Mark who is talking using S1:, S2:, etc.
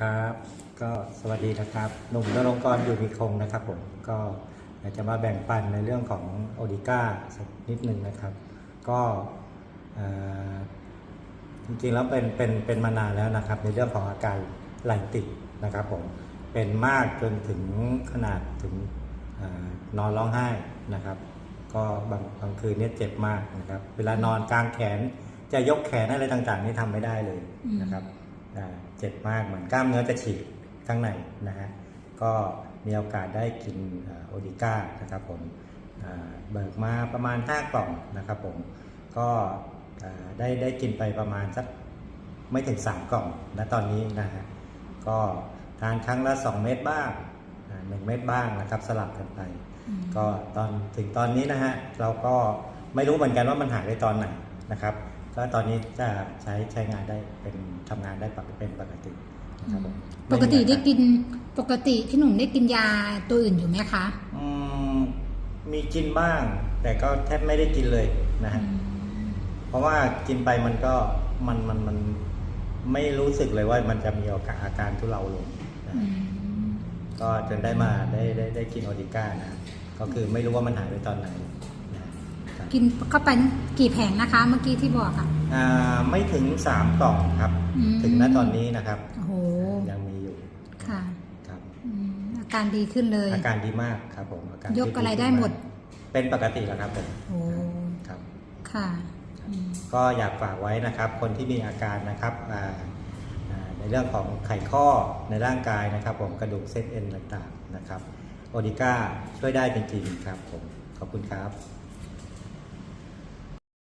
S1: ครับ ก็สวัสดีนะครับ หนุ่มนรงค์กรอยู่มีคงนะครับผม ก็อยากจะมาแบ่งปันในเรื่องของโอดิก้าสักนิดหนึ่งนะครับ ก็จริงๆแล้วเป็นเป็นเป็นมานานแล้วนะครับ ในเรื่องของอาการไหลติดนะครับผม เป็นมากจนถึงขนาดถึงอนอนร้องไห้นะครับ ก็บางบางคืนเนี่ยเจ็บมากนะครับ เวลานอนกลางแขนจะยกแขนอะไรต่างๆ นี่ทำไม่ได้เลยนะครับ เจ็บมากเหมือนกล้ามเนื้อจะฉีกข้างในนะฮะก็มีโอกาสได้กินโอดิก้านะครับผมอ่าเบิกมาประมาณ 5 กล่องนะครับผมก็อ่าได้ได้กินไปประมาณสักไม่ถึง 3 กล่องนะตอนนี้นะฮะก็ทานครั้งละ 2 เม็ดบ้างอ่าหนึ่งเม็ดบ้างนะครับสลับกันไป ก็ตอนถึงตอนนี้นะฮะเราก็ไม่รู้เหมือนกันว่ามันหายไปตอนไหนนะครับ ก็ตอนนี้จะใช้ใช้งานได้เป็นทำงานได้ปกเป็นปกตินะครับผม
S2: ปกติ
S1: ม่มี
S2: ได้
S1: อาาร
S2: กินปกติพี่หนุ่มได้กินยาตัวอื่นอยู่ไหมคะ
S1: อืมมีกินบ้าง แต่ก็แทบไม่ได้กินเลยนะฮะเพราะว่ากินไปมันก็มันมันมันไม่รู้สึกเลยว่ามันจะมีอาการอาการทุเลาลงนะ
S2: อื
S1: ฮะ
S2: ม
S1: ก็จนได้มาได้ได้ได้กินโอดิก้านะก็คือไม่รู้ว่ามันหายไปตอนไหนนะฮะครับ
S2: กินเข้าไปกี่แผงนะคะ เมื่อกี้ที่บอกอะ
S1: อ่าไม่ถึงสามกล่องครับ
S2: อืม
S1: ถึงณตอนนี้นะครับ
S2: โอ้โห
S1: ยังมีอยู่
S2: ค่ะ
S1: ครับ
S2: อืมอาการดีขึ้นเลย
S1: อาการดีมากครับผมอาการ
S2: ยกอะไรได้หมด
S1: เป็นปกติแล้วครับผม
S2: โอ้
S1: ครับ
S2: ค่ะอืม
S1: ก็อยากฝากไว้นะครับ คนที่มีอาการนะครับอ่าอ่าในเรื่องของไขข้อในร่างกายนะครับ ผมกระดูกเส้นเอ็นต่างๆนะครับโอดิก้าช่วยได้จริงๆครับผมขอบคุณครับ